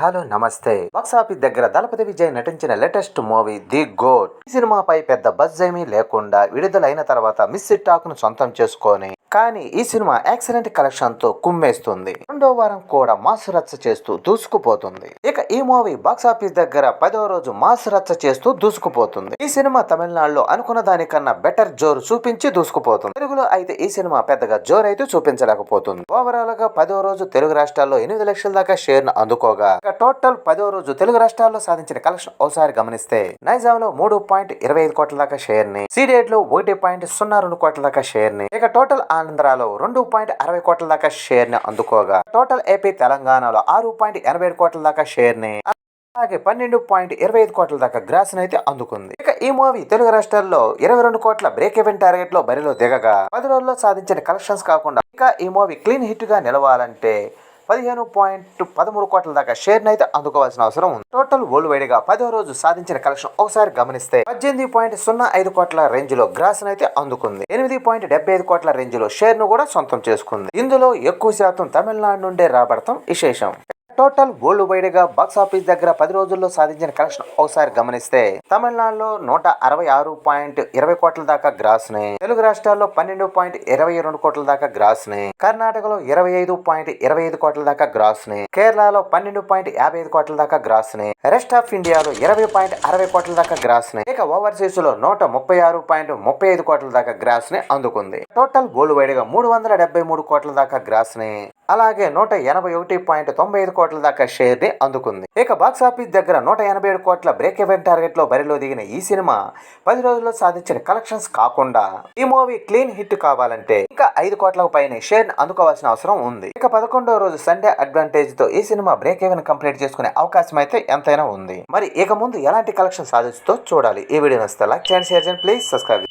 Hello నమస్తే. Box office దగ్గర దళపతి విజయ్ నటించిన లేటెస్ట్ మూవీ ది గోట్. ఈ సినిమాపై పెద్ద బజ్ ఏమీ లేకుండా విడుదలైన తర్వాత మిస్ టాక్ను సొంతం చేసుకొని కానీ ఈ సినిమా ఎక్సలెంట్ కలెక్షన్తో కుమ్మేస్తుంది. రెండో వారం కూడా మాస్ రచ్చ చేస్తూ దూసుకుపోతుంది. ఇక ఈ మూవీ బాక్స్ ఆఫీస్ దగ్గర పదో రోజు మాస్ రచ్చ చేస్తూ దూసుకుపోతుంది. ఈ సినిమా తమిళనాడులో అనుకున్న దానికన్నా బెటర్ జోరు చూపించి దూసుకుపోతుంది. తెలుగులో అయితే ఈ సినిమా పెద్దగా జోరు అయితే చూపించలేకపోతుంది. ఓవరాల్గా పదో రోజు తెలుగు రాష్ట్రాల్లో ఎనిమిది లక్షల దాకా షేర్ను అందుకోగా టోటల్ పదో రోజు తెలుగు రాష్ట్రాల్లో సాధించిన కలెక్షన్ ఒకసారి గమనిస్తే నైజాం లో మూడు పాయింట్ ఇరవై ఐదు కోట్ల దాకా షేర్ని సీడెడ్లో ఒకటి పాయింట్ సున్నా రెండు కోట్ల దాకా షేర్ని ఇక టోటల్ ఆంధ్రాలో రెండు పాయింట్ అరవై కోట్ల దాకా షేర్ని అందుకోగా. టోటల్ ఏపీ తెలంగాణలో ఆరు పాయింట్ ఎనభై ఏడు కోట్ల దాకా షేర్ని అలాగే పన్నెండు పాయింట్ ఇరవై ఐదు కోట్ల దాకా గ్రాస్ అయితే అందుకుంది. ఇక ఈ మూవీ తెలుగు రాష్ట్రాల్లో ఇరవై రెండు కోట్ల బ్రేక్ ఈవెన్ టార్గెట్లో బరిలో దిగగా. పది రోజుల్లో సాధించిన కలెక్షన్స్ కాకుండా ఇంకా ఈ మూవీ క్లీన్ హిట్గా నిలవాలంటే పదిహేను పాయింట్ పదమూడు కోట్ల దాకా షేర్ అయితే అందుకోవాల్సిన అవసరం ఉంది. టోటల్ వరల్డ్ వైడ్గా పదో రోజు సాధించిన కలెక్షన్ ఒకసారి గమనిస్తే పద్దెనిమిది పాయింట్ సున్నా ఐదు కోట్ల రేంజ్లో గ్రాస్ అయితే అందుకుంది. ఎనిమిది పాయింట్ డెబ్బై ఐదు కోట్ల రేంజ్లో షేర్ను కూడా సొంతం చేసుకుంది. ఇందులో ఎక్కువ శాతం తమిళనాడు నుండే రాబడటం విశేషం. టోటల్ వరల్డ్ వైడ్గా బాక్స్ ఆఫీస్ దగ్గర పది రోజుల్లో సాధించిన కలెక్షన్ ఒకసారి గమనిస్తే తమిళనాడులో నూట అరవై ఆరు పాయింట్ ఇరవై కోట్ల దాకా గ్రాస్ని తెలుగు రాష్ట్రాల్లో పన్నెండు పాయింట్ ఇరవై రెండు కోట్ల దాకా గ్రాస్ని కర్ణాటకలో ఇరవై ఐదు పాయింట్ ఇరవై ఐదు కోట్ల దాకా గ్రాస్ని కేరళలో పన్నెండు పాయింట్ యాభై ఐదు కోట్ల దాకా గ్రాస్ని రెస్ట్ ఆఫ్ ఇండియాలో ఇరవై పాయింట్ అరవై కోట్ల దాకా గ్రాస్ని ఇక ఓవర్సీస్లో నూట ముప్పై ఆరు పాయింట్ ముప్పై ఐదు కోట్ల దాకా గ్రాస్ని అందుకుంది. టోటల్ వరల్డ్ వైడ్గా మూడు వందల డెబ్బై మూడు కోట్ల దాకా గ్రాస్ని. అలాగే నూట ఎనభై ఒకటి పాయింట్ తొంభై ఐదు కోట్ల దాకా షేర్ని అందుకుంది. ఇక బాక్స్ ఆఫీస్ దగ్గర నూట ఎనభై ఏడు కోట్ల బ్రేక్ ఎవెన్ టార్గెట్లో బరిలో దిగిన ఈ సినిమా పది రోజుల్లో సాధించిన కలెక్షన్స్ కాకుండా ఈ మూవీ క్లీన్ హిట్ కావాలంటే ఇంకా ఐదు కోట్లకు పైన షేర్ని అందుకోవాల్సిన అవసరం ఉంది. ఇక పదకొండో రోజు సండే అడ్వాంటేజ్తో ఈ సినిమా బ్రేక్ ఎవెన్ కంప్లీట్ చేసుకునే అవకాశం అయితే ఎంతైనా ఉంది. మరి ఇక ముందు ఎలాంటి కలెక్షన్ సాధిస్తుందో చూడాలి. ఈ వీడియో నచ్చితే లైక్ చేయండి షేర్ చేయండి ప్లీజ్ సబ్స్క్రైబ్